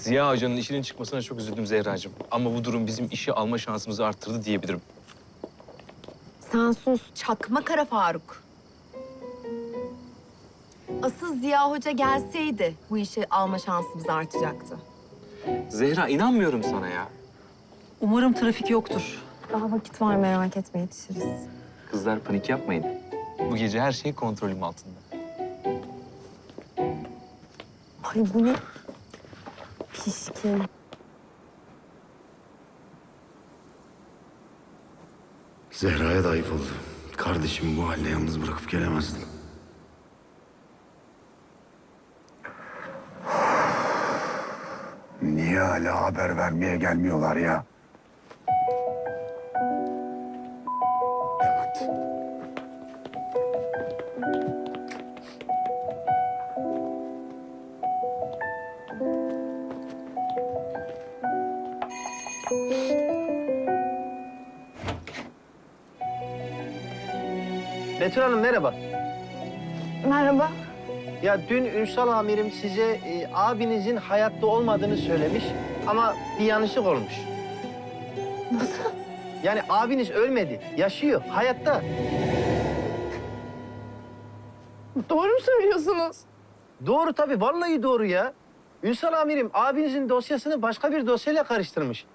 Ziya Hoca'nın işinin çıkmasına çok üzüldüm Zehracığım. Ama bu durum bizim işi alma şansımızı arttırdı diyebilirim. Sen sus. Çakma Kara Faruk. Asıl Ziya Hoca gelseydi bu işi alma şansımız artacaktı. Zehra inanmıyorum sana ya. Umarım trafik yoktur. Daha vakit var merak etme yetişiriz. Kızlar panik yapmayın. Bu gece her şey kontrolüm altında. Ay bu ne? Pişkin. Zehra'ya da ayıp oldu. Kardeşimi bu halde yalnız bırakıp gelemezdim. Niye hala haber vermeye gelmiyorlar ya? Betül Hanım merhaba. Merhaba. Ya dün Ünsal amirim size e, abinizin hayatta olmadığını söylemiş ama bir yanlışlık olmuş. Nasıl? Yani abiniz ölmedi, yaşıyor, hayatta. Doğru mu söylüyorsunuz? Doğru tabii, vallahi doğru ya. Ünsal amirim abinizin dosyasını başka bir dosyayla karıştırmış.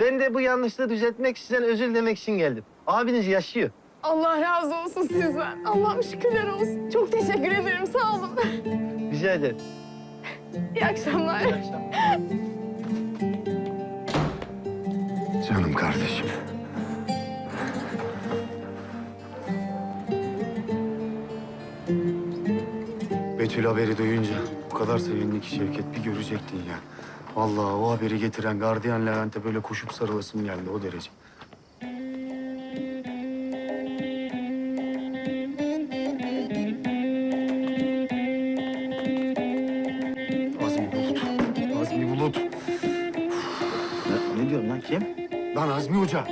Ben de bu yanlışlığı düzeltmek, sizden özür dilemek için geldim. Abiniz yaşıyor. Allah razı olsun sizden. Allah'ım şükürler olsun. Çok teşekkür ederim. Sağ olun. Rica ederim. İyi akşamlar. Canım kardeşim. Betül haberi duyunca bu kadar sevindi ki Şevket bir görecektin ya. Vallahi o haberi getiren gardiyan Levent'e böyle koşup sarılasım geldi o derece. Azmi Bulut. Azmi Bulut. Ne, ne diyorsun lan kim? Lan Azmi Hoca.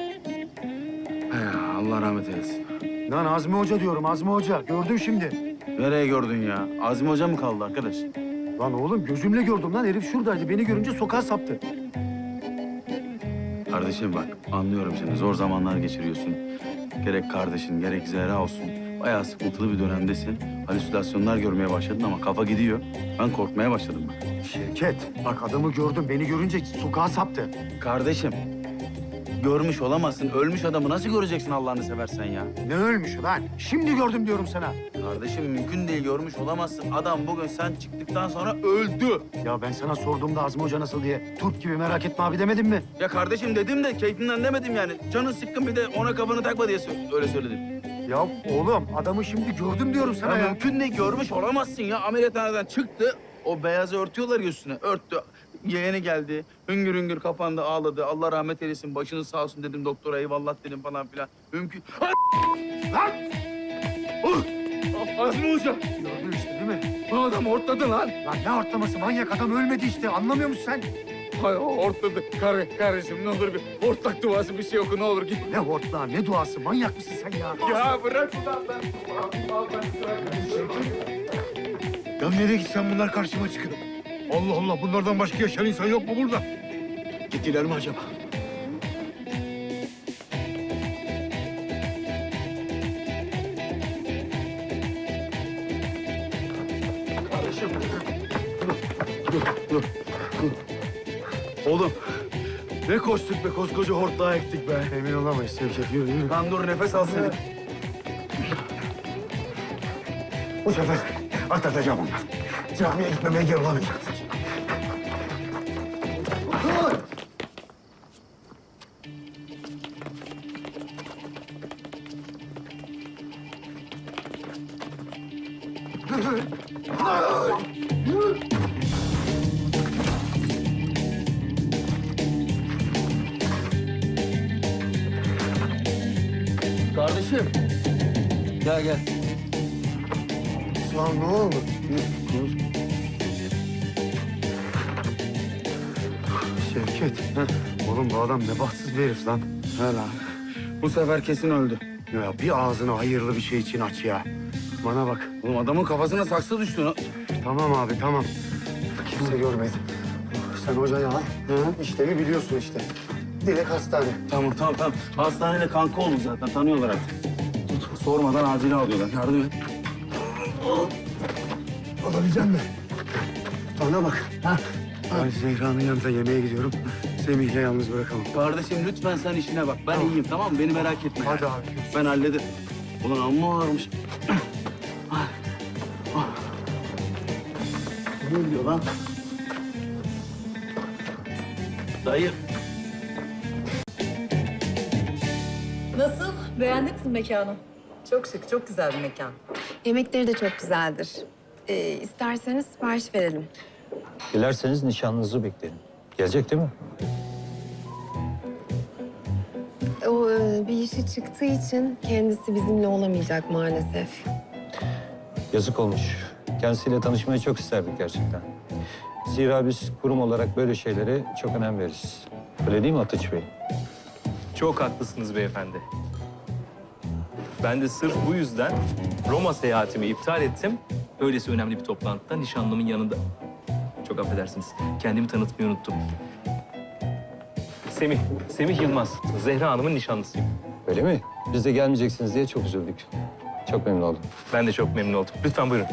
He, Allah rahmet eylesin. Lan Azmi Hoca diyorum Azmi Hoca. Gördüm şimdi. Nereye gördün ya? Azmi Hoca mı kaldı arkadaş? Lan oğlum gözümle gördüm lan. Herif şuradaydı. Beni görünce sokağa saptı. Kardeşim bak anlıyorum seni. Zor zamanlar geçiriyorsun. Gerek kardeşin gerek Zehra olsun. Bayağı sıkıntılı bir dönemdesin. Halüsinasyonlar görmeye başladın ama kafa gidiyor. Ben korkmaya başladım bak. Şevket bak adamı gördüm. Beni görünce sokağa saptı. Kardeşim görmüş olamazsın. Ölmüş adamı nasıl göreceksin Allah'ını seversen ya? Ne ölmüş lan? Şimdi gördüm diyorum sana. Kardeşim mümkün değil görmüş olamazsın. Adam bugün sen çıktıktan sonra öldü. Ya ben sana sorduğumda Azmi Hoca nasıl diye Turp gibi merak etme abi demedim mi? Ya kardeşim dedim de keyfinden demedim yani. Canın sıkkın bir de ona kafanı takma diye sö- öyle söyledim. Ya oğlum adamı şimdi gördüm diyorum sana Ya ya. mümkün değil görmüş olamazsın ya. Ameliyathaneden çıktı. O beyazı örtüyorlar ya üstüne. Örttü. Yeğeni geldi. Hüngür hüngür kapandı ağladı. Allah rahmet eylesin. Başınız sağ olsun dedim doktora eyvallah dedim falan filan. Mümkün. Lan! Lan! Uh! Azmi Hoca. Gördün işte değil mi? Bu adam hortladı lan. Lan ne hortlaması manyak adam ölmedi işte anlamıyor musun sen? Hay hortladı. Kar kardeşim ne olur bir hortlak duası bir şey oku ne olur git. Ne hortlağı ne duası manyak mısın sen ya? Ya bırak ulan ben. Ya nereye gitsen bunlar karşıma çıkıyor. Allah Allah bunlardan başka yaşayan insan yok mu burada? Gittiler mi acaba? Oğlum ne koştuk be koskoca hortlağa ektik be. Emin olamayız Şevket yürü yürü. Lan dur nefes alsın. Bu sefer atlatacağım onları. Camiye gitmemeye geri olamayacağım. Kardeşim. Gel gel. Lan ne oldu? Şevket. Oğlum bu adam ne bahtsız bir herif lan. He lan. Bu sefer kesin öldü. Ya bir ağzını hayırlı bir şey için aç ya. Bana bak. Oğlum adamın kafasına saksı düştü. lan. Tamam abi tamam. Kimse görmedi. Sen hocayı al. Hı? İşlemi biliyorsun işte. Direkt hastane. Tamam tamam tamam. Hastaneyle kanka olduk zaten tanıyorlar artık. Sormadan acile alıyorlar. Yardım et. Alabilecek mi? Bana bak. Ha. Ben Zehra'nın yanında yemeğe gidiyorum. Semih'le yalnız bırakamam. Kardeşim lütfen sen işine bak. Ben iyiyim tamam mı? Beni merak etme. Hadi abi. Ben hallederim. Ulan amma ağırmış. Ne lan? Dayı. Nasıl? Beğendiniz mi mekanı? Çok şık, çok güzel bir mekan. Yemekleri de çok güzeldir. Ee, isterseniz sipariş verelim. Dilerseniz nişanlınızı beklerim. Gelecek değil mi? O e, bir işi çıktığı için kendisi bizimle olamayacak maalesef. Yazık olmuş. Kendisiyle tanışmayı çok isterdik gerçekten. Zira biz kurum olarak böyle şeylere çok önem veririz. Öyle değil mi Atıç Bey? Çok haklısınız beyefendi. Ben de sırf bu yüzden Roma seyahatimi iptal ettim. Öylesi önemli bir toplantıda nişanlımın yanında. Çok affedersiniz. Kendimi tanıtmayı unuttum. Semih, Semih Yılmaz. Zehra Hanım'ın nişanlısıyım. Öyle mi? Biz de gelmeyeceksiniz diye çok üzüldük. Çok memnun oldum. Ben de çok memnun oldum. Lütfen buyurun.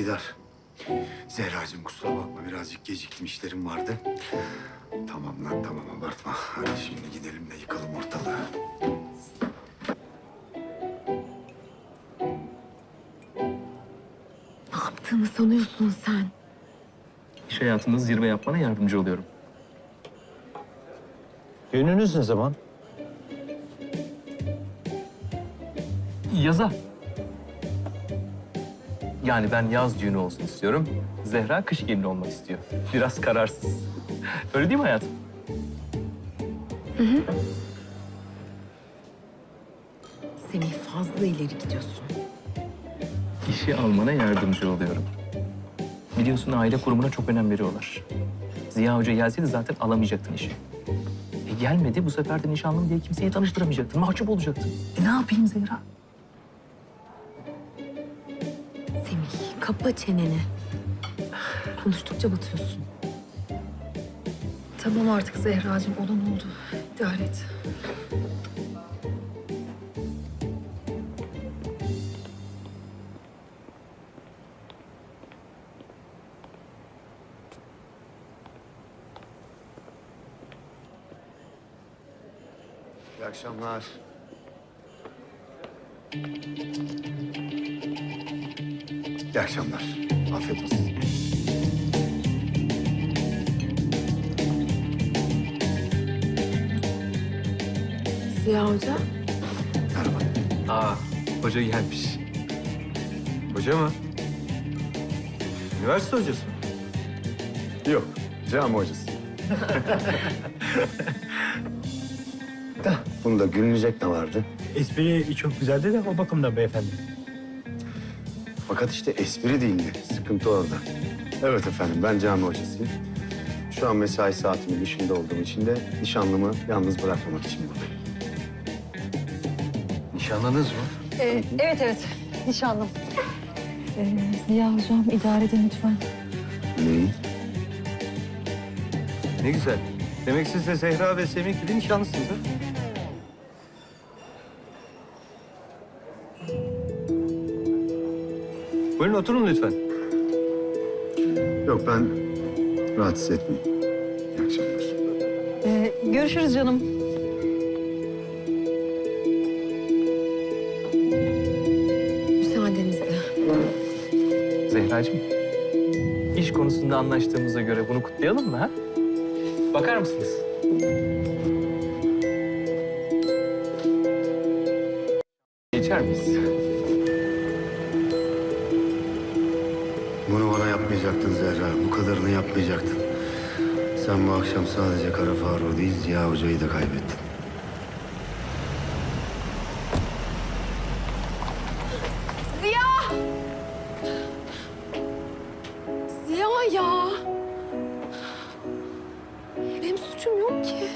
Gider. Zehracığım kusura bakma birazcık geciktim işlerim vardı. Tamam lan tamam abartma. Hadi şimdi gidelim de yıkalım ortalığı. Ne yaptığını sanıyorsun sen? İş hayatında zirve yapmana yardımcı oluyorum. Düğününüz ne zaman? Yaza. Yani ben yaz düğünü olsun istiyorum. Zehra kış gelini olmak istiyor. Biraz kararsız. Öyle değil mi hayatım? Semih fazla ileri gidiyorsun. İşi almana yardımcı oluyorum. Biliyorsun aile kurumuna çok önem veriyorlar. Ziya Hoca gelseydi zaten alamayacaktın işi. E gelmedi bu sefer de nişanlım diye kimseyi tanıştıramayacaktın. Mahcup olacaktın. E ne yapayım Zehra? Kapa çeneni. Konuştukça batıyorsun. Tamam artık Zehracığım, olan oldu. İdare et. İyi akşamlar. İyi akşamlar. Afiyet olsun. Ziya Hoca. Merhaba. Aa, hoca gelmiş. Hoca mı? Üniversite hocası mı? Yok, cami hocası. da bunda gülünecek ne vardı? Espri çok güzeldi de o bakımdan beyefendi. Fakat işte espri değildi. Sıkıntı orada. Evet efendim, ben cami hocasıyım. Şu an mesai saatimin dışında olduğum için de nişanlımı yalnız bırakmamak için buradayım. Nişanlınız mı? Ee, evet evet, nişanlım. Ee, Ziya Hocam idare edin lütfen. Neyi? Ne güzel. Demek siz de Zehra ve Semih gibi nişanlısınız ha? Buyurun oturun lütfen. Yok, ben rahatsız etmeyeyim. İyi akşamlar. Ee, görüşürüz canım. Müsaadenizle. Zehracığım, iş konusunda anlaştığımıza göre bunu kutlayalım mı ha? Bakar mısınız? İçer miyiz? Yapmayacaktın Zehra. Bu kadarını yapmayacaktın. Sen bu akşam sadece Kara Faruk'u değil Ziya Hoca'yı da kaybettin. Ziya! Ziya ya! Benim suçum yok ki.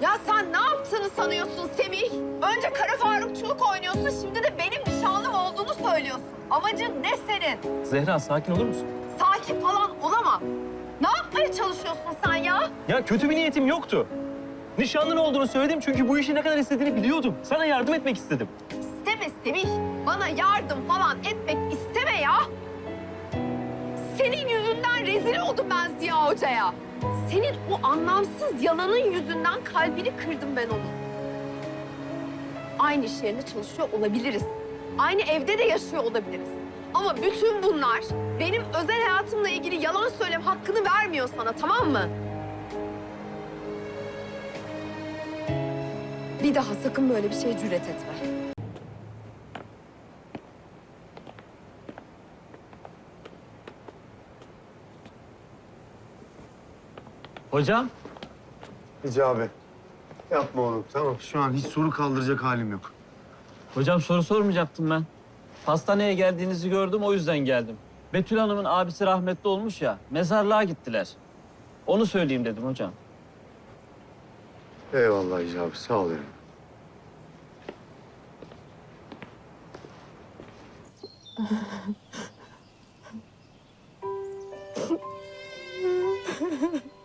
Ya sen ne yaptığını sanıyorsun Semih? Önce Kara Farukçuluk oynuyorsun, şimdi de benim nişanlım söylüyorsun. Amacın ne senin? Zehra sakin olur musun? Sakin falan olamam. Ne yapmaya çalışıyorsun sen ya? Ya kötü bir niyetim yoktu. Nişanlın olduğunu söyledim çünkü bu işi ne kadar istediğini biliyordum. Sana yardım etmek istedim. İsteme Semih. Bana yardım falan etmek isteme ya. Senin yüzünden rezil oldum ben Ziya Hoca'ya. Senin o anlamsız yalanın yüzünden kalbini kırdım ben onun. Aynı iş yerinde çalışıyor olabiliriz. Aynı evde de yaşıyor olabiliriz. Ama bütün bunlar benim özel hayatımla ilgili yalan söylem hakkını vermiyor sana tamam mı? Bir daha sakın böyle bir şeye cüret etme. Hocam? Hicabi. Yapma oğlum tamam. Şu an hiç soru kaldıracak halim yok. Hocam soru sormayacaktım ben. Hastaneye geldiğinizi gördüm o yüzden geldim. Betül Hanım'ın abisi rahmetli olmuş ya, mezarlığa gittiler. Onu söyleyeyim dedim hocam. Eyvallah Hicabi sağ ol yani.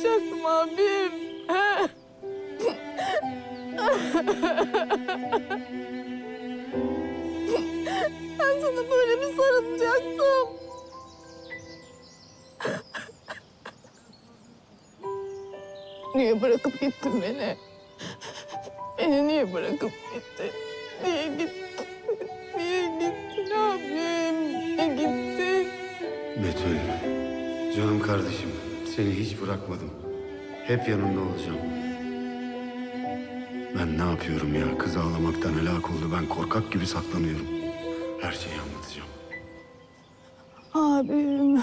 mi kavuşacaktım abim? Ben sana böyle mi sarılacaktım? Niye bırakıp gittin beni? Beni niye bırakıp gittin? Niye gittin? Niye gittin abim? Niye gittin? Betül, canım kardeşim. Seni hiç bırakmadım. Hep yanında olacağım. Ben ne yapıyorum ya? Kız ağlamaktan helak oldu. Ben korkak gibi saklanıyorum. Her şeyi anlatacağım. Abim.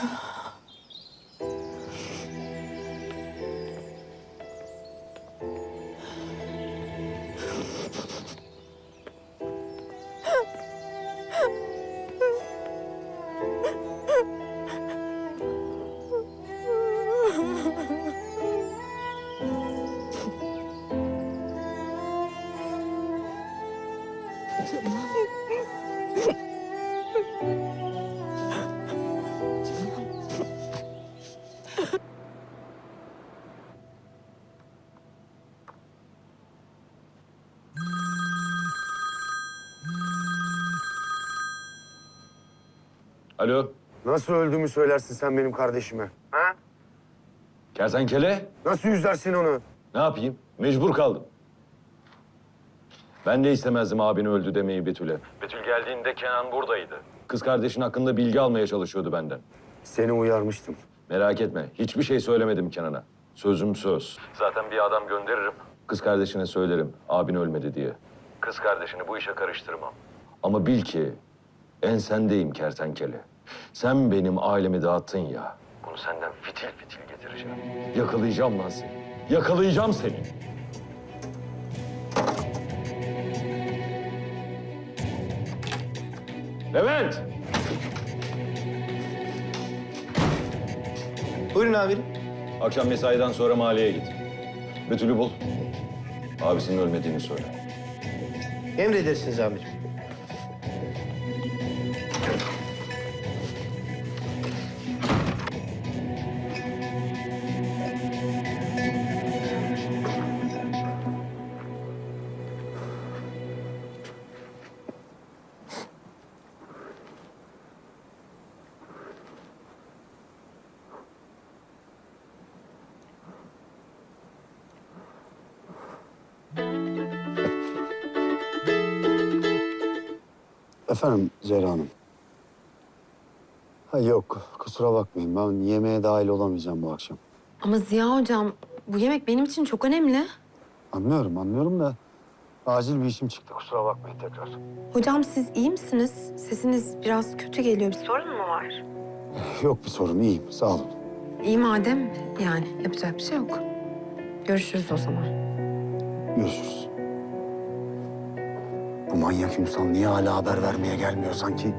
Alo, Nasıl öldüğümü söylersin sen benim kardeşime? Ha? kertenkele. Nasıl yüzersin onu? Ne yapayım? Mecbur kaldım. Ben de istemezdim abini öldü demeyi Betül'e. Betül geldiğinde Kenan buradaydı. Kız kardeşin hakkında bilgi almaya çalışıyordu benden. Seni uyarmıştım. Merak etme, hiçbir şey söylemedim Kenan'a. Sözüm söz. Zaten bir adam gönderirim. Kız kardeşine söylerim, abin ölmedi diye. Kız kardeşini bu işe karıştırmam. Ama bil ki en sendeyim kertenkele. Sen benim ailemi dağıttın ya. Bunu senden fitil fitil getireceğim. Yakalayacağım lan seni. Yakalayacağım seni. Levent! Buyurun amirim. Akşam mesaiden sonra mahalleye git. Betül'ü bul. Abisinin ölmediğini söyle. Emredersiniz amirim. Efendim Zehra Hanım. Ha yok kusura bakmayın ben yemeğe dahil olamayacağım bu akşam. Ama Ziya hocam bu yemek benim için çok önemli. Anlıyorum, anlıyorum da acil bir işim çıktı. Kusura bakmayın tekrar. Hocam siz iyi misiniz? Sesiniz biraz kötü geliyor. Bir sorun mu var? Yok bir sorun, iyiyim. Sağ olun. İyi madem yani yapacak bir şey yok. Görüşürüz o zaman. Görüşürüz. Manyak Ünsal niye hala haber vermeye gelmiyor sanki?